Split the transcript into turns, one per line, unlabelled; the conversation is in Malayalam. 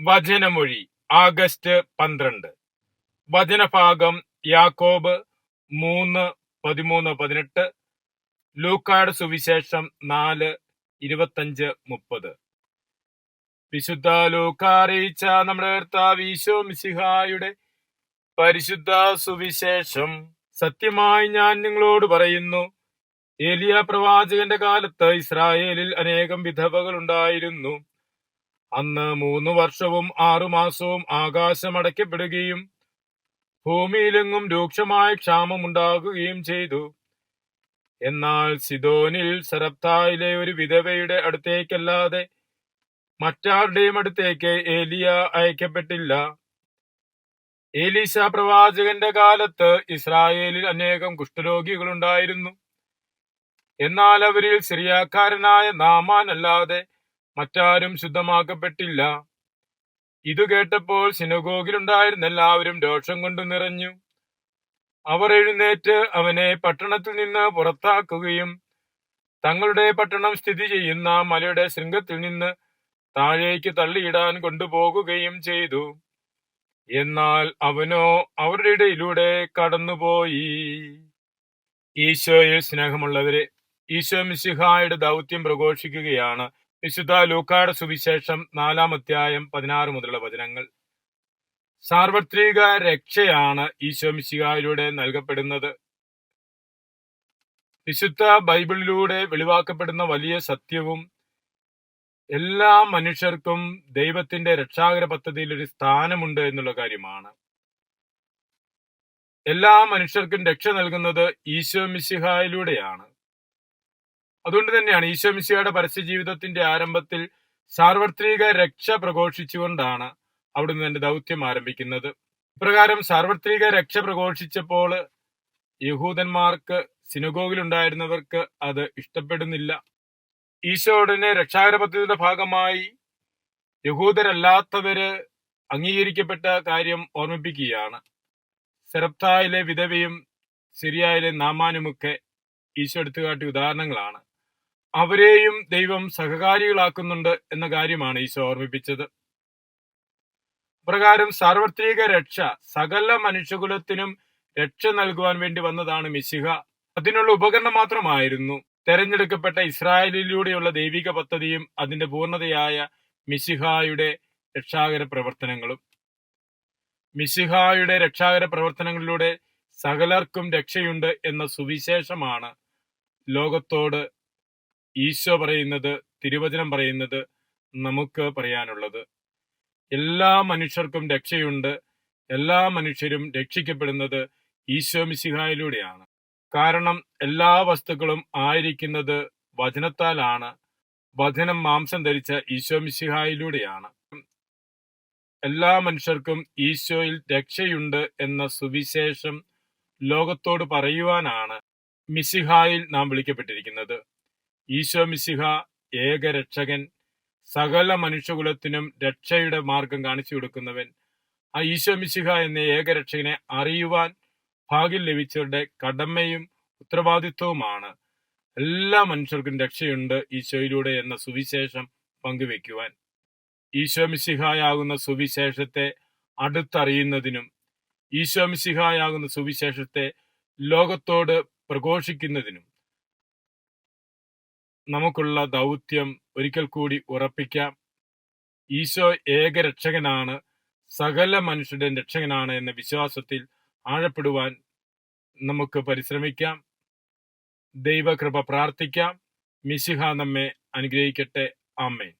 വചനമൊഴി ആഗസ്റ്റ് പന്ത്രണ്ട്. വചനഭാഗം യാക്കോബ് മൂന്ന് പതിമൂന്ന് പതിനെട്ട്. ലൂക്കാട് സുവിശേഷം നാല് ഇരുപത്തഞ്ച് മുപ്പത്. വിശുദ്ധ ലൂക്ക അറിയിച്ച നമ്മുടെ കർത്താവ് മിസിഹായുടെ പരിശുദ്ധ സുവിശേഷം സത്യമായി ഞാൻ നിങ്ങളോട് പറയുന്നു. ഏലിയ പ്രവാചകന്റെ കാലത്ത് ഇസ്രായേലിൽ അനേകം വിധവകൾ ഉണ്ടായിരുന്നു. അന്ന് മൂന്ന് വർഷവും ആറുമാസവും ആകാശം അടയ്ക്കപ്പെടുകയും ഭൂമിയിലെങ്ങും രൂക്ഷമായ ക്ഷാമം ഉണ്ടാകുകയും ചെയ്തു. എന്നാൽ സിദോനിൽ സരപ്തായിലെ ഒരു വിധവയുടെ അടുത്തേക്കല്ലാതെ മറ്റാരുടെയും അടുത്തേക്ക് ഏലിയ അയക്കപ്പെട്ടില്ല. ഏലീശ പ്രവാചകന്റെ കാലത്ത് ഇസ്രായേലിൽ അനേകം കുഷ്ഠരോഗികളുണ്ടായിരുന്നു. എന്നാൽ അവരിൽ സിറിയാക്കാരനായ നാമാൻ അല്ലാതെ മറ്റാരും ശുദ്ധമാക്കപ്പെട്ടില്ല. ഇതു കേട്ടപ്പോൾ സിനഗോഗിലുണ്ടായിരുന്ന എല്ലാവരും രോഷം കൊണ്ടു നിറഞ്ഞു. അവർ എഴുന്നേറ്റ് അവനെ പട്ടണത്തിൽ നിന്ന് പുറത്താക്കുകയും തങ്ങളുടെ പട്ടണം സ്ഥിതി ചെയ്യുന്ന മലയുടെ ശൃംഗത്തിൽ നിന്ന് താഴേക്ക് തള്ളിയിടാൻ കൊണ്ടുപോകുകയും ചെയ്തു. എന്നാൽ അവനോ അവരുടെ ഇടയിലൂടെ കടന്നുപോയി. ഈശോയിൽ സ്നേഹമുള്ളവരെ ഈശോ മിശിഹായുടെ ദൗത്യം പ്രഘോഷിക്കുകയാണ്. വിശുദ്ധ ലൂക്കാട് സുവിശേഷം നാലാം അധ്യായം പതിനാറ് മുതലുള്ള വചനങ്ങൾ. സാർവത്രിക രക്ഷയാണ് ഈശോ മിശിഹായിലൂടെ നൽകപ്പെടുന്നത്. വിശുദ്ധ ബൈബിളിലൂടെ വെളിവാക്കപ്പെടുന്ന വലിയ സത്യവും എല്ലാ മനുഷ്യർക്കും ദൈവത്തിന്റെ രക്ഷാകര പദ്ധതിയിൽ ഒരു സ്ഥാനമുണ്ട് എന്നുള്ള കാര്യമാണ്. എല്ലാ മനുഷ്യർക്കും രക്ഷ നൽകുന്നത് ഈശോ മിശിഹായിലൂടെയാണ്. അതുകൊണ്ട് തന്നെയാണ് ഈശോ മിശിഹയുടെ പരസ്യ ജീവിതത്തിന്റെ ആരംഭത്തിൽ സാർവത്രിക രക്ഷ പ്രഘോഷിച്ചുകൊണ്ടാണ് അവിടുന്ന് തന്റെ ദൗത്യം ആരംഭിക്കുന്നത്. ഇപ്രകാരം സാർവത്രിക രക്ഷ പ്രഘോഷിച്ചപ്പോൾ യഹൂദന്മാർക്ക് സിനഗോഗിലുണ്ടായിരുന്നവർക്ക് അത് ഇഷ്ടപ്പെടുന്നില്ല. ഈശോടനെ രക്ഷാകര പദ്ധതിയുടെ ഭാഗമായി യഹൂദരല്ലാത്തവര് അംഗീകരിക്കപ്പെട്ട കാര്യം ഓർമ്മിപ്പിക്കുകയാണ്. സെറപ്തായിലെ വിധവയും സിറിയയിലെ നാമാനുമൊക്കെ ഈശോ എടുത്തുകാട്ടിയ ഉദാഹരണങ്ങളാണ്. അവരെയും ദൈവം സഹകാരികളാക്കുന്നുണ്ട് എന്ന കാര്യമാണ് ഈശോ ഓർമ്മിപ്പിച്ചത്. പ്രകാരം സാർവത്രിക രക്ഷ സകല മനുഷ്യകുലത്തിനും രക്ഷ നൽകുവാൻ വേണ്ടി വന്നതാണ് മിശിഹ. അതിനുള്ള ഉപകരണം മാത്രമായിരുന്നു തെരഞ്ഞെടുക്കപ്പെട്ട ഇസ്രായേലിലൂടെയുള്ള ദൈവിക പദ്ധതിയും അതിന്റെ പൂർണതയായ മിശിഹായുടെ രക്ഷാകര പ്രവർത്തനങ്ങളും. മിശിഹായുടെ രക്ഷാകര പ്രവർത്തനങ്ങളിലൂടെ സകലർക്കും രക്ഷയുണ്ട് എന്ന സുവിശേഷമാണ് ലോകത്തോട് ഈശോ പറയുന്നത് തിരുവചനം പറയുന്നത് നമുക്ക് പറയാനുള്ളത്. എല്ലാ മനുഷ്യർക്കും രക്ഷയുണ്ട്. എല്ലാ മനുഷ്യരും രക്ഷിക്കപ്പെടുന്നത് ഈശോ മിശിഹായിലൂടെയാണ്. കാരണം എല്ലാ വസ്തുക്കളും ആയിരിക്കുന്നത് വചനത്താലാണ്. വചനം മാംസം ധരിച്ച ഈശോ മിശിഹായിലൂടെയാണ്. എല്ലാ മനുഷ്യർക്കും ഈശോയിൽ രക്ഷയുണ്ട് എന്ന സുവിശേഷം ലോകത്തോട് പറയുവാനാണ് മിസിഹായിൽ നാം വിളിക്കപ്പെട്ടിരിക്കുന്നത്. ഈശോ മിശിഹ ഏകരക്ഷകൻ സകല മനുഷ്യകുലത്തിനും രക്ഷയുടെ മാർഗം കാണിച്ചു കൊടുക്കുന്നവൻ. ആ ഈശോ മിശിഹ എന്ന ഏകരക്ഷകനെ അറിയുവാൻ ഭാഗ്യം ലഭിച്ചവരുടെ കടമയും ഉത്തരവാദിത്വവുമാണ്. എല്ലാ മനുഷ്യർക്കും രക്ഷയുണ്ട് ഈശോയിലൂടെ എന്ന സുവിശേഷം പങ്കുവെക്കുവാൻ. ഈശോമിശിഹായാകുന്ന സുവിശേഷത്തെ അടുത്തറിയുന്നതിനും ഈശോമിശിഹായാകുന്ന സുവിശേഷത്തെ ലോകത്തോട് പ്രഘോഷിക്കുന്നതിനും നമുക്കുള്ള ദൗത്യം ഒരിക്കൽ കൂടി ഉറപ്പിക്കാം. ഈശോ ഏകരക്ഷകനാണ് സകല മനുഷ്യരുടെ രക്ഷകനാണ് എന്ന വിശ്വാസത്തിൽ ആഴപ്പെടുവാൻ നമുക്ക് പരിശ്രമിക്കാം. ദൈവകൃപ പ്രാർത്ഥിക്കാം. മിശിഹ നമ്മെ അനുഗ്രഹിക്കട്ടെ. ആമേൻ.